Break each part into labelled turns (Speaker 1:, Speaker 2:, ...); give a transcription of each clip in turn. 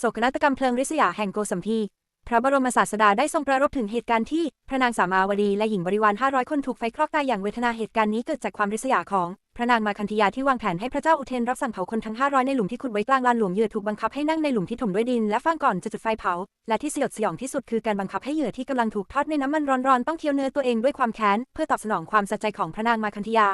Speaker 1: โศกนาฏกรรมเพลิงริษยาแห่งโกสัมพี พระบรมศาสดาได้ทรงประรบถึงเหตุการณ์ที่พระนางสามาวดีและหญิงบริวาร 500 คนถูกไฟคลอกตายอย่างเวทนาเหตุการณ์นี้เกิดจากความริษยาของพระนางมาคันธยาที่วางแผนให้พระเจ้าอุเทนรับสั่งเผาคนทั้ง 500 ในหลุมที่ขุดไว้กลางลานหลวงเหยื่อถูกบังคับให้นั่งในหลุมที่ถมด้วยดินและฟางก่อนจะจุดไฟเผา และที่สยดสยองที่สุดคือการบังคับให้เหยื่อที่กำลังถูกทอดในน้ำมันร้อนๆต้องเคี้ยวเนื้อตัวเองด้วยความแค้นเพื่อตอบสนองความสะใจของพระนางมาคันธยา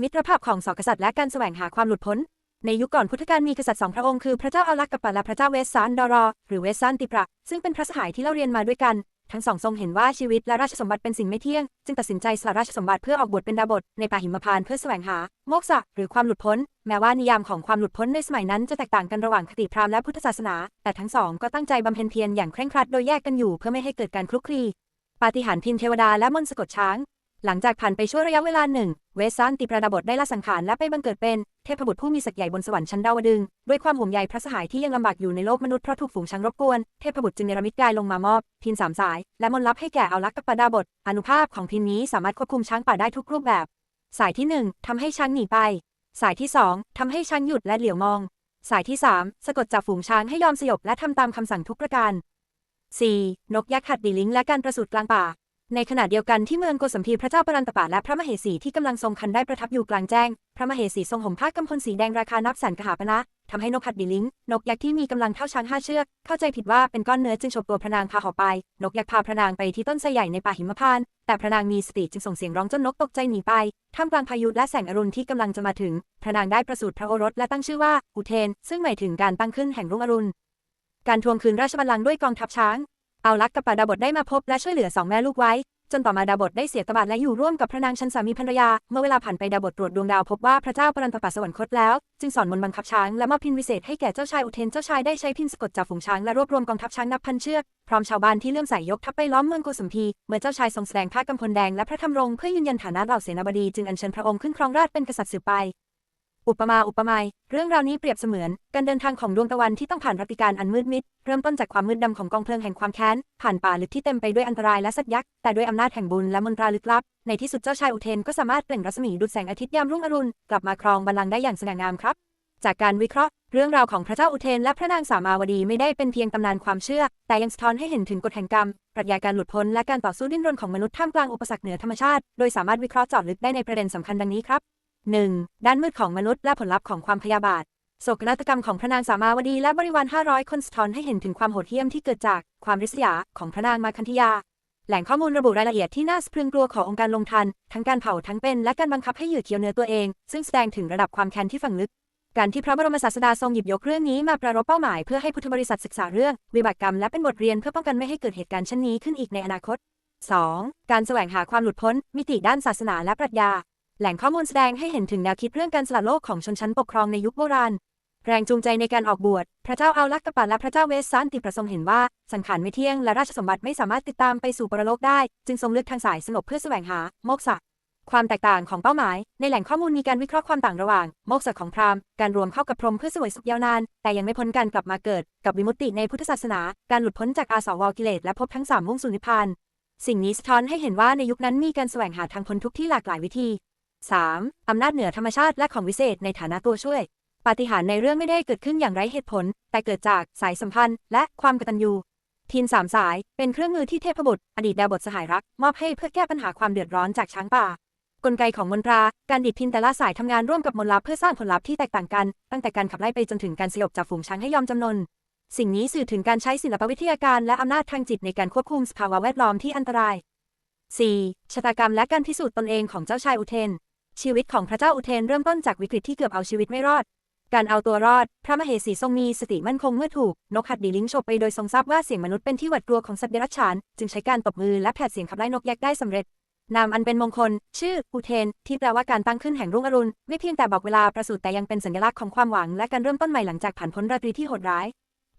Speaker 1: มิตรภาพของสองกษัตริย์และการแสวงหาความหลุดพ้น ในยุคก่อนพุทธกาลมีกษัตริย์สองพระองค์คือพระเจ้าอารักกัปปะและพระเจ้าเวสสันดอรอ หรือเวสสันติปราซึ่งเป็นพระสหายที่เล่าเรียนมาด้วยกัน ทั้งสองทรงเห็นว่าชีวิตและราชสมบัติเป็นสิ่งไม่เที่ยง จึงตัดสินใจสละราชสมบัติเพื่อออกบวชเป็นดาบทในป่าหิมพานต์เพื่อแสวงหาโมกษะหรือความหลุดพ้น แม้ว่านิยามของความหลุดพ้นในสมัยนั้นจะแตกต่างกันระหว่างคติพราหมณ์และพุทธศาสนา แต่ทั้งสองก็ตั้งใจบำเพ็ญเพียรอย่างเคร่งครัดโดยแยกกันอยู่เพื่อไม่ให้เกิดการคลุกคลีปาฏิหาริย์พิมเทวดาและมนต์สะกดช้าง หลังจากผ่านไปชั่วระยะเวลาหนึ่ง เวสซันติประดาบทได้ละสังขารและไปบังเกิดเป็น เทพบุตรผู้มีศักดิ์ใหญ่บนสวรรค์ชั้นดาวดึง ด้วยความห่วงใยพระสหายที่ยังลำบากอยู่ในโลกมนุษย์เพราะถูกฝูงช้างรบกวน เทพบุตรจึงเนรมิตกายลงมามอบ พินสามสาย และมนลับให้แก่เอาลักษ์กับปดาบท อนุภาพของพินนี้สามารถควบคุมช้างป่าได้ทุกรูปแบบ สายที่หนึ่งทำให้ช้างหนีไป สายที่สองทำให้ช้างหยุดและเหลียวมอง สายที่สามสะกดจับฝูงช้างให้ยอมสยบและทำตามคำสั่งทุกประการ 4. นกยักษ์ขัดดีลิงและการประสูติกลางป่า ในขณะเดียวกันที่เมืองโกสัมพีพระเจ้าปรันตปาและพระมเหสีที่กำลังทรงคันได้ประทับอยู่กลางแจ้ง พระมเหสีทรงห่มผ้ากำพลสีแดงราคานับแสนกหาปณะทำให้นกขัดดีลิง นกยักษ์ที่มีกำลังเท่าช้างห้าเชือก เข้าใจผิดว่าเป็นก้อนเนื้อจึงฉกตัวพระนางพาออไป นกยักษ์พาพระนางไปที่ต้นไทรใหญ่ในป่าหิมพานต์แต่พระนางมีสติจึงส่งเสียงร้องจนนกตกใจหนีไปท่ามกลางพายุและแสงอรุณที่กำลังจะมาถึง พระนางได้ประสูติพระโอรสและตั้งชื่อว่าอุเทน ซึ่งหมายถึงการตั้งขึ้นแห่งรุ่งอรุณการทวงคืนราชบัลลังก์ด้วยกองทัพช้าง เอาลักกับปาดาบทได้มาพบและช่วยเหลือสองแม่ลูกไว้ จนต่อมาดาบทได้เสียตบะและอยู่ร่วมกับพระนางชันสามีภรรยา เมื่อเวลาผ่านไปดาบทตรวจดวงดาวพบว่าพระเจ้าปรันตปาสวรรคตแล้ว จึงสอนมนต์บังคับช้างและมอบพินวิเศษให้แก่เจ้าชายอุเทนเจ้าชายได้ใช้พินสะกดจับฝูงช้างและรวบรวมกองทัพช้างนับพันเชือกพร้อมชาวบ้านที่เลื่อมใสยกทัพไปล้อมเมืองโกสัมพีเมื่อเจ้าชายทรงแสดงผ้ากำพลแดงและพระธรรมรงเพื่อยืนยันฐานะเหล่าเสนาบดีจึงอัญเชิญพระองค์ขึ้นครองราชเป็นกษัตริย์สืบไป อุปมาอุปไมยเรื่องราวนี้เปรียบเสมือน การเดินทางของดวงตะวันที่ต้องผ่านรัติการอันมืดมิด เริ่มต้นจากความมืดดำของกองเพลิงแห่งความแค้น ผ่านป่าลึกที่เต็มไปด้วยอันตรายและสัตว์ยักษ์ แต่ด้วยอำนาจแห่งบุญและมนตราลึกลับ ในที่สุดเจ้าชายอุเทนก็สามารถเปล่งรัศมีดุจแสงอาทิตย์ยามรุ่งอรุณ กลับมาครองบัลลังก์ได้อย่างสง่างามครับ จากการวิเคราะห์ เรื่องราวของพระเจ้าอุเทนและพระนางสามาวดีไม่ได้เป็นเพียงตำนานความเชื่อ แต่ยังสะท้อนให้เห็นถึงกฎแห่งกรรม ปรัชญาการหลุดพ้นและการต่อสู้ดิ้นรนของมนุษย์ท่ามกลางอุปสรรคเหนือธรรมชาติ โดยสามารถวิเคราะห์เจาะลึกได้ในประเด็นสำคัญดังนี้ครับ 1. ด้านมืดของมนุษย์และผลลัพธ์ของความพยาบาทโศกนาฏกรรมของพระนางสามาวดีและบริวาร 500 คนสะท้อนให้เห็นถึงความโหดเหี้ยมที่เกิดจากความริษยาของพระนางมาคันธยา แหล่งข้อมูลระบุรายละเอียดที่น่าสะพรึงกลัวขององค์การลงทัน ทั้งการเผาทั้งเป็น และการบังคับให้เหยื่อเคี้ยวเนื้อตัวเอง ซึ่งแสดงถึงระดับความแค้นที่ฝังลึก การที่พระบรมศาสดาทรงหยิบยกเรื่องนี้มาประรบเป้าหมายเพื่อให้พุทธบริษัทศึกษาเรื่องวิบากกรรมและเป็นบทเรียนเพื่อป้องกันไม่ให้เกิดเหตุการณ์เช่นนี้ขึ้นอีกในอนาคต 2. การแสวงหาความหลุดพ้น มิติด้านศาสนาและปรัชญา แหล่งข้อมูลแสดงให้เห็นถึงแนวคิดเรื่องการสละโลกของชนชั้นปกครองในยุคโบราณ แรงจูงใจในการออกบวช พระเจ้าเอาลักษ์กปะและพระเจ้าเวสสันติประทรงเห็นว่า สังขารไม่เที่ยงและราชสมบัติไม่สามารถติดตามไปสู่ปรโลกได้ จึงทรงเลือกทางสายสงบเพื่อแสวงหาโมกษะความแตกต่างของเป้าหมาย ในแหล่งข้อมูลมีการวิเคราะห์ความต่างระหว่าง โมกษะของพราหมณ์ การรวมเข้ากับพรหมเพื่อสวยสุขยาวนาน แต่ยังไม่พ้นการกลับมาเกิด กับวิมุตติในพุทธศาสนา การหลุดพ้นจากอาสวกิเลสและภพทั้งสามมุ่งสู่นิพพาน สิ่งนี้สะท้อนให้เห็นว่าในยุคนั้นมีการแสวงหาทางพ้นทุกข์ที่หลากหลายวิธี 3. อำนาจเหนือธรรมชาติและของวิเศษในฐานะตัวช่วย ปาฏิหาริย์ในเรื่องไม่ได้เกิดขึ้นอย่างไร้เหตุผล แต่เกิดจากสายสัมพันธ์ และความกตัญญูทีนสามสาย เป็นเครื่องมือที่เทพบุตร อดีตดาวบทสหายรัก มอบให้เพื่อแก้ปัญหาความเดือดร้อนจากช้างป่า กลไกของมนตรา การดิดพินแต่ละสายทำงานร่วมกับมนลับเพื่อสร้างผลลัพธ์ที่แตกต่างกัน ตั้งแต่การขับไล่ไปจนถึงการสยบจับฝูงช้างให้ยอมจำนน สิ่งนี้สื่อถึงการใช้ศิลปวิทยาการและอำนาจทางจิตในการควบคุมสภาวะแวดล้อมที่อันตราย 4. ชะตากรรมและการพิสูจน์ตนเองของเจ้าชายอุเทน ชีวิตของพระเจ้าอุเทนเริ่มต้นจากวิกฤตที่เกือบเอาชีวิตไม่รอด การเอาตัวรอด พระมเหสีทรงมีสติมั่นคงเมื่อถูก นกหัดดีลิงฉกไปโดยทรงทราบว่าเสียงมนุษย์เป็นที่หวาดกลัวของสัตว์เดรัจฉาน จึงใช้การตบมือและแผดเสียงขับไล่นกยักษ์ได้สำเร็จ นามอันเป็นมงคล ชื่ออุเทน ที่แปลว่าการตั้งขึ้นแห่งรุ่งอรุณ ไม่เพียงแต่บอกเวลาประสูติแต่ยังเป็นสัญลักษณ์ของความหวังและการเริ่มต้นใหม่หลังจากผ่านพ้นราตรีที่โหดร้าย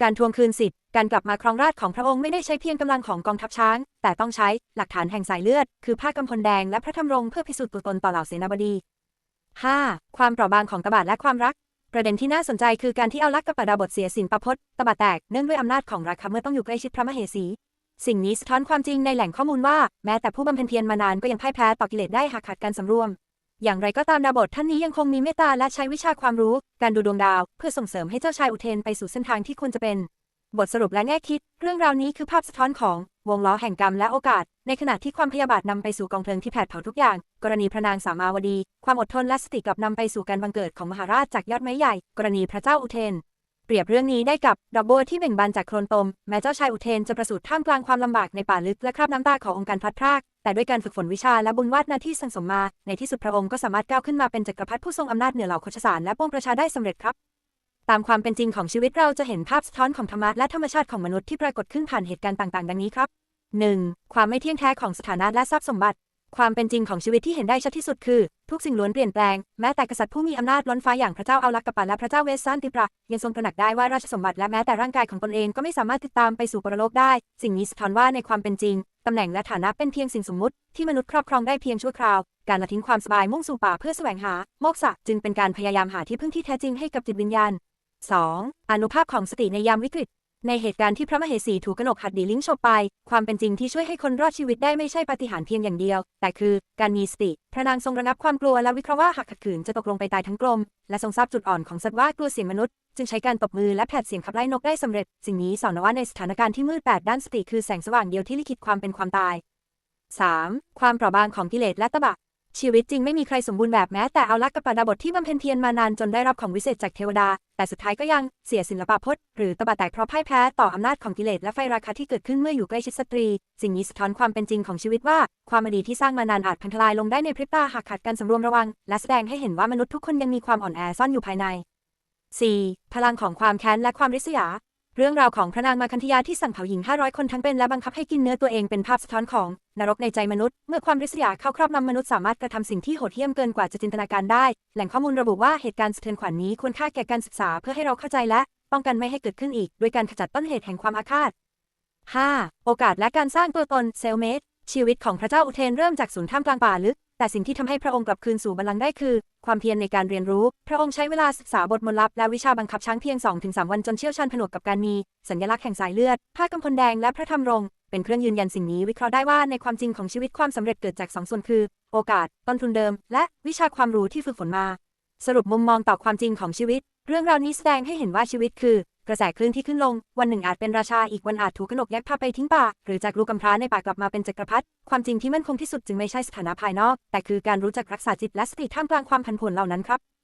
Speaker 1: การทวงคืนสิทธิ์ การกลับมาครองราชของพระองค์ไม่ได้ใช้เพียงกำลังของกองทัพช้าง แต่ต้องใช้หลักฐานแห่งสายเลือด คือผ้ากำพลแดงและพระธรรมรงเพื่อพิสูจน์ตัวตนต่อเหล่าเสนาบดี 5. ความเปราะบางของตบาทและความรัก ประเด็นที่น่าสนใจคือการที่เอาลักกับปดาบทเสียสินประพจน์ตบาแตกเนื่องด้วยอำนาจของราคาเมื่อต้องอยู่ใกล้ชิดพระมเหสี สิ่งนี้สะท้อนความจริงในแหล่งข้อมูลว่า แม้แต่ผู้บำเพ็ญเพียรมานานก็ยังพ่ายแพ้ต่อกิเลสได้หากขาดการสำรวม อย่างไรก็ตามดาบทท่านนี้ยังคงมีเมตตาและใช้วิชาความรู้ การดูดวงดาว เพื่อส่งเสริมให้เจ้าชายอุเทนไปสู่เส้นทางที่ควรจะเป็น บทสรุปและแง่คิด เรื่องราวนี้คือภาพสะท้อนของวงล้อแห่งกรรมและโอกาส ในขณะที่ความพยาบาทนำไปสู่กองเพลิงที่แผดเผาทุกอย่าง กรณีพระนางสามาวดี ความอดทนและสติกลับนำไปสู่การบังเกิดของมหาราชจากยอดไม้ใหญ่ กรณีพระเจ้าอุเทน เปรียบเรื่องนี้ได้กับดอกบัวที่เบ่งบานจากโคลนตม แม้เจ้าชายอุเทนจะประสูติท่ามกลางความลำบากในป่าลึกและคราบน้ำตาขององค์การพัดพราก แต่ด้วยการฝึกฝนวิชาและบุญวาสนาที่สังสมมา ในที่สุดพระองค์ก็สามารถก้าวขึ้นมาเป็นจักรพรรดิผู้ทรงอำนาจเหนือเหล่าโคชสารและปวงประชาได้สำเร็จครับ ตามความเป็นจริงของชีวิตเราจะเห็นภาพสะท้อนของธรรมะและธรรมชาติของมนุษย์ที่ปรากฏขึ้นผ่านเหตุการณ์ต่างๆ ดังนี้ครับ 1. ความไม่เที่ยงแท้ของสถานะและทรัพย์สมบัติ ความเป็นจริงของชีวิตที่เห็นได้ชัดที่สุดคือ ทุกสิ่งล้วนเปลี่ยนแปลง แม้แต่กษัตริย์ผู้มีอำนาจล้นฟ้าอย่างพระเจ้าเอาลักกปันและพระเจ้าเวสซันติปรายังทรงตระหนักได้ว่าราชสมบัติและแม้แต่ร่างกายของตนเองก็ไม่สามารถติดตามไปสู่ปรโลกได้ สิ่งนี้สะท้อนว่าในความเป็นจริง ตำแหน่งและฐานะเป็นเพียงสิ่งสมมุติ ที่มนุษย์ครอบครองได้เพียงชั่วคราว การละทิ้งความสบายมุ่งสู่ป่าเพื่อแสวงหาโมกษะจึงเป็นการพยายามหาที่พึ่งที่แท้จริงให้กับจิตวิญญาณ 2. อนุภาพของสติในยามวิกฤต ในเหตุการณ์ที่พระมเหสีถูกกนกหัดดีลิงฉกไป ความเป็นจริงที่ช่วยให้คนรอดชีวิตได้ไม่ใช่ปาฏิหาริย์เพียงอย่างเดียว แต่คือการมีสติ พระนางทรงระงับความกลัวและวิเคราะห์ว่าหากขัดขืนจะตกลงไปตายทั้งกลม และทรงทราบจุดอ่อนของสัตว์ว่ากลัวเสียงมนุษย์ จึงใช้การตบมือและแผดเสียงขับไล่นกได้สำเร็จ สิ่งนี้สอนว่าในสถานการณ์ที่มืดแปดด้านสติคือแสงสว่างเดียวที่ลิขิตความเป็นความตาย 3. ความเปราะบางของกิเลสและตบะ ชีวิตจริงไม่มีใครสมบูรณ์แบบแม้แต่เอาลักกับปาบทที่บำเพ็ญเพียรมานานจนได้รับของวิเศษจากเทวดา แต่สุดท้ายก็ยังเสียศิลปะพจน์หรือตบะแตกเพราะพ่ายแพ้ต่ออำนาจของกิเลสและไฟราคะที่เกิดขึ้นเมื่ออยู่ใกล้ชิดสตรี สิ่งนี้สะท้อนความเป็นจริงของชีวิตว่า ความอดีตที่สร้างมานานอาจพังทลายลงได้ในพริบตาหากขาดการสำรวมระวัง และแสดงให้เห็นว่ามนุษย์ทุกคนยังมีความอ่อนแอซ่อนอยู่ภายใน 4. พลังของความแค้นและความริษยา เรื่องราวของพระนางมาคันธยาที่สั่งเผาหญิง 500 คนทั้งเป็นและบังคับให้กินเนื้อตัวเองเป็นภาพสะท้อนของนรกในใจมนุษย์ เมื่อความริษยาเข้าครอบงำมนุษย์สามารถกระทำสิ่งที่โหดเหี้ยมเกินกว่าจะจินตนาการได้ แหล่งข้อมูลระบุว่าเหตุการณ์สะเทือนขวัญนี้ควรค่าแก่การศึกษาเพื่อให้เราเข้าใจและ ป้องกันไม่ให้เกิดขึ้นอีก โดยการขจัดต้นเหตุแห่งความอาฆาต 5. โอกาสและการสร้างตัวตนเซลเมดชีวิตของพระเจ้าอุเทนเริ่มจากศูนย์ท่ามกลางป่าลึก แต่สิ่งที่ทำให้พระองค์กลับคืนสู่บัลลังก์ได้คือ ความเพียรในการเรียนรู้ พระองค์ใช้เวลาศึกษาบทมนต์ลับและวิชาบังคับช้างเพียง 2-3 วันจนเชี่ยวชาญผนวกกับการมี สัญลักษณ์แห่งสายเลือด ผ้ากำพลแดงและพระธรรมรงเป็นเครื่องยืนยันสิ่งนี้วิเคราะห์ได้ว่าในความจริงของชีวิตความสำเร็จเกิดจากสองส่วนคือ โอกาส ต้นทุนเดิม และวิชาความรู้ที่ฝึกฝนมา สรุปมุมมองต่อความจริงของชีวิต เรื่องราวนี้แสดงให้เห็นว่าชีวิตคือ กระแสคลื่นที่ขึ้นลง วันหนึ่งอาจเป็นราชา อีกวันอาจถูกกนกยักษ์พาไปทิ้งป่า หรือจากลูกกำพร้าในป่ากลับมาเป็นจักรพรรดิ ความจริงที่มั่นคงที่สุดจึงไม่ใช่สถานะภายนอก แต่คือการรู้จักรักษาจิตและสติท่ามกลางความผันผวนเหล่านั้นครับ